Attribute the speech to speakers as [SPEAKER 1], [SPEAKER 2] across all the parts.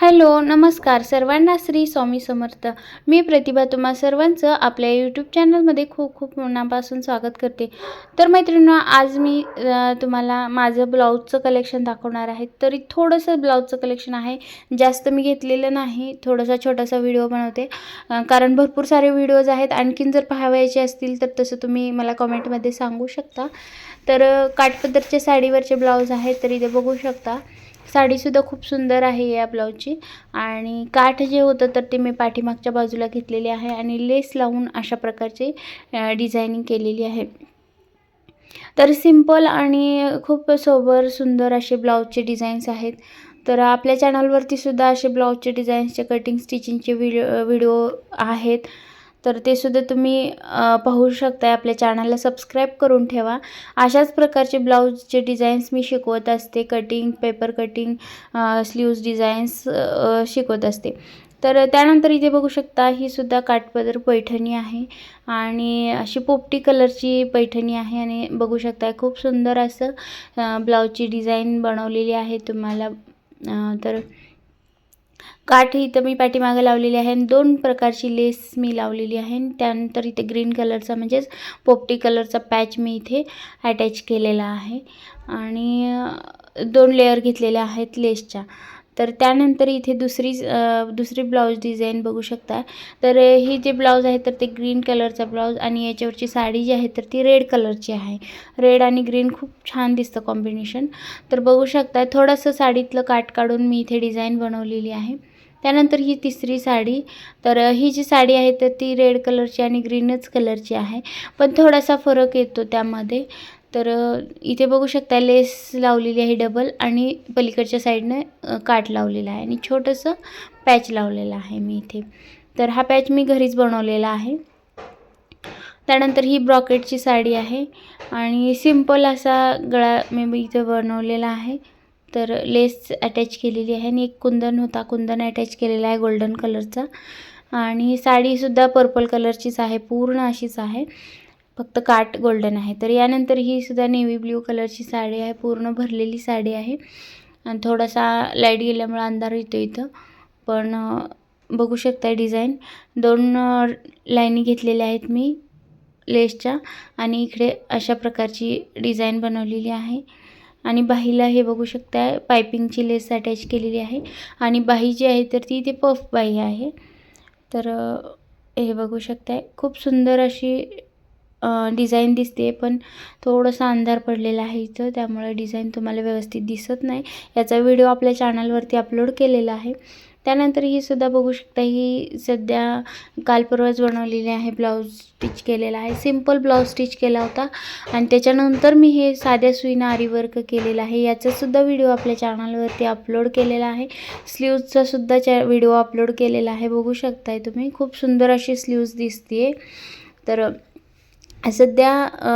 [SPEAKER 1] Hello नमस्कार. सर्वांना श्री स्वामी समर्थ. मी प्रतिभा तुम्हा सर्वांचं आपल्या यूट्यूब चॅनलमध्ये खूप खूप मनापासून स्वागत करते. तर मैत्रिणी आज मी तुम्हाला माझं ब्लाऊजचं कलेक्शन दाखवणार आहे. तरी थोडंसं ब्लाऊजचं कलेक्शन आहे. जास्त मी घेतलेलं नाही. थोडासा छोटासा व्हिडिओ बनवते. कारण भरपूर सारे व्हिडिओज आहेत. आणखीन जर पाहावयाचे असतील तर तसं तुम्ही मला कमेंटमध्ये सांगू शकता. तर काठपदरचे काठपदरच्या साडीवरचे ब्लाऊज आहेत तरी ते बघू शकता. साडीसुद्धा खूप सुंदर आहे या ब्लाऊजची. आणि काठ जे होतं तर ते मी पाठीमागच्या बाजूला घेतलेले आहे आणि लेस लावून अशा प्रकारचे डिझायनिंग केलेली आहे. तर सिंपल आणि खूप सोबर सुंदर असे ब्लाऊजचे डिझाईन्स आहेत. तर आपल्या चॅनलवरतीसुद्धा असे ब्लाऊजचे डिझाईन्सचे कटिंग स्टिचिंगचे व्हिडिओ व्हिडिओ आहेत. तर ते सुद्धा तुम्ही पाहू शकता आपल्या चॅनलला सबस्क्राईब करून ठेवा. अशाच प्रकारचे ब्लाऊजचे डिझाईन्स मी शिकवत असते. Cutting paper cutting sleeves designs शिकवत असते. तर त्यानंतर इथे बघू शकता ही सुद्धा काठपदर पैठणी आहे. आणि अशी पोपटी कलरची पैठणी आहे. आणि बघू शकता खूप सुंदर असं ब्लाऊजची डिझाईन बनवलेली आहे तुम्हाला. तर काठ इथं मी पाठीमागं लावलेली आहे आणि दोन प्रकारची लेस मी लावलेली आहे. त्यानंतर इथे ग्रीन कलरचा म्हणजेच पोपटी कलरचा पॅच मी इथे अटॅच केलेला आहे. आणि दोन लेअर घेतलेल्या आहेत लेसच्या. तर त्यानंतर इथे दुसरी दुसरी ब्लाऊज डिझाईन बघू शकता. तर हे ही जे ब्लाऊज आहे तर ते ग्रीन कलरचा ब्लाऊज आणि याच्यावरची साडी जी आहे तर ती रेड कलरची आहे. रेड आणि ग्रीन खूप छान दिसतं कॉम्बिनेशन तर बघू शकता थोडंसं साडीतलं काट काढून मी इथे डिझाईन बनवलेली आहे. त्यानंतर ही तिसरी साडी तर ही जी साडी आहे तर ती रेड कलरची आणि ग्रीनच कलरची आहे. पण थोडासा फरक येतो त्यामध्ये. तर इथे बघू शकता लेस लावलेली आहे डबल आणि पलीकडच्या साईडनं काट काठ लावलेला आहे आणि छोटंसं पॅच लावलेला आहे मी इथे. तर हा पॅच मी घरीच बनवलेला आहे. त्यानंतर ही ब्रॉकेटची साडी आहे आणि सिंपल असा गळा मी इथे बनवलेला आहे. तर लेस अटॅच केलेली आहे आणि एक कुंदन होता कुंदन अटॅच केलेला आहे गोल्डन कलरचा. आणि साडीसुद्धा पर्पल कलरचीच आहे पूर्ण अशीच आहे. फक्त काट गोल्डन आहे. तर यानंतर ही सुद्धा नेव्ही ब्ल्यू कलरची साडी आहे. पूर्ण भरलेली साडी आहे. आणि थोडासा लाइट गेल्यामुळे अंधार येतो इथं. पण बघू शकता डिझाईन दोन लाईनी घेतलेल्या आहेत मी लेसच्या आणि इकडे अशा प्रकारची डिझाईन बनवलेली आहे. आणि बाहीला हे बघू शकता पायपिंगची लेस अटॅच केलेली आहे. आणि बाही जी आहे तर ती इथे पफ बाही आहे. तर हे बघू शकताय. खूप सुंदर अशी डिझाईन दिसते पण थोडंसं अंधार पडलेला आहे इथं त्यामुळे डिझाईन तुम्हाला व्यवस्थित दिसत नाही. याचा व्हिडिओ आपल्या चॅनलवरती अपलोड केलेला आहे. त्यानंतर ही सुद्धा बघू शकता ही सध्या काल परवाच बनवलेली आहे ब्लाऊज स्टिच केलेला आहे. सिंपल ब्लाऊज स्टिच केला होता आणि त्याच्यानंतर मी हे साध्या सुईनं आरी वर्क केलेलं आहे. याचासुद्धा व्हिडिओ आपल्या चॅनलवरती अपलोड केलेला आहे. स्लीव्जचासुद्धा च्या व्हिडिओ अपलोड केलेला आहे. बघू शकताय तुम्ही खूप सुंदर अशी स्लीव्ज दिसते तर सध्या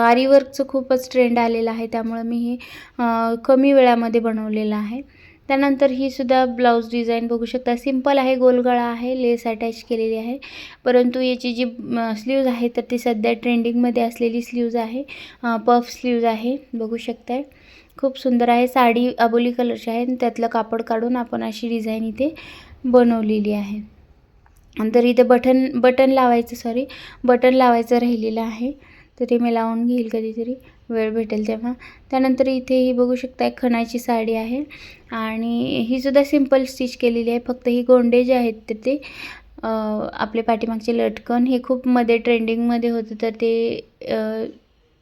[SPEAKER 1] आरीवर्कचं खूपच ट्रेंड आलेलं आहे. त्यामुळं मी हे कमी वेळामध्ये बनवलेलं आहे. त्यानंतर ही सुद्धा ब्लाऊज डिझाईन बघू शकता. सिंपल आहे गोलगळा आहे लेस अटॅच केलेली आहे. परंतु याची जी स्लीव्ज आहे तर ती सध्या ट्रेंडिंगमध्ये असलेली स्लीव्ज आहे. पफ स्लीव्ज आहे. बघू शकताय. खूप सुंदर आहे. साडी अबोली कलरची आहे. आणि त्यातलं कापड काढून आपण अशी डिझाईन इथे बनवलेली आहे. नंतर इथे बटन बटन लावायचं सॉरी बटन लावायचं राहिलेलं आहे. तर ते मी लावून घेईल कधीतरी. वेळ भेटेल तेव्हा. त्यानंतर इथे ही बघू शकता एक खणाची साडी आहे. आणि ही सुद्धा सिंपल स्टिच केलेली आहे. फक्त ही गोंडे जे आहेत तर ते आपले पाठीमागचे लटकन. हे खूप मध्ये ट्रेंडिंगमध्ये होतं. तर ते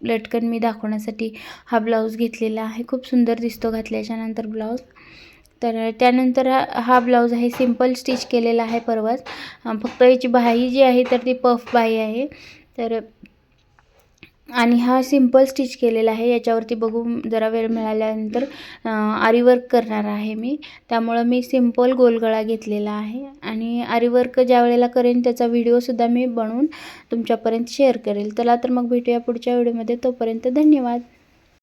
[SPEAKER 1] लटकन मी दाखवण्यासाठी हा ब्लाऊज घेतलेला आहे. खूप सुंदर दिसतो घातल्याच्यानंतर ब्लाऊज तर त्यानंतर हा हा ब्लाऊज आहे. सिंपल स्टिच केलेला आहे परवाच. फक्त याची बाही जी आहे तर ती पफ बाही आहे. तर आणि हा सिंपल स्टिच केलेला आहे. याच्यावरती बघू जरा वेळ मिळाल्यानंतर आरीवर्क करणार आहे मी. त्यामुळं मी सिंपल गोलगळा घेतलेला आहे. आणि आरीवर्क ज्या वेळेला करेन त्याचा व्हिडिओसुद्धा मी बनवून तुमच्यापर्यंत शेअर करेल. चला तर मग भेटूया पुढच्या व्हिडिओमध्ये तोपर्यंत धन्यवाद.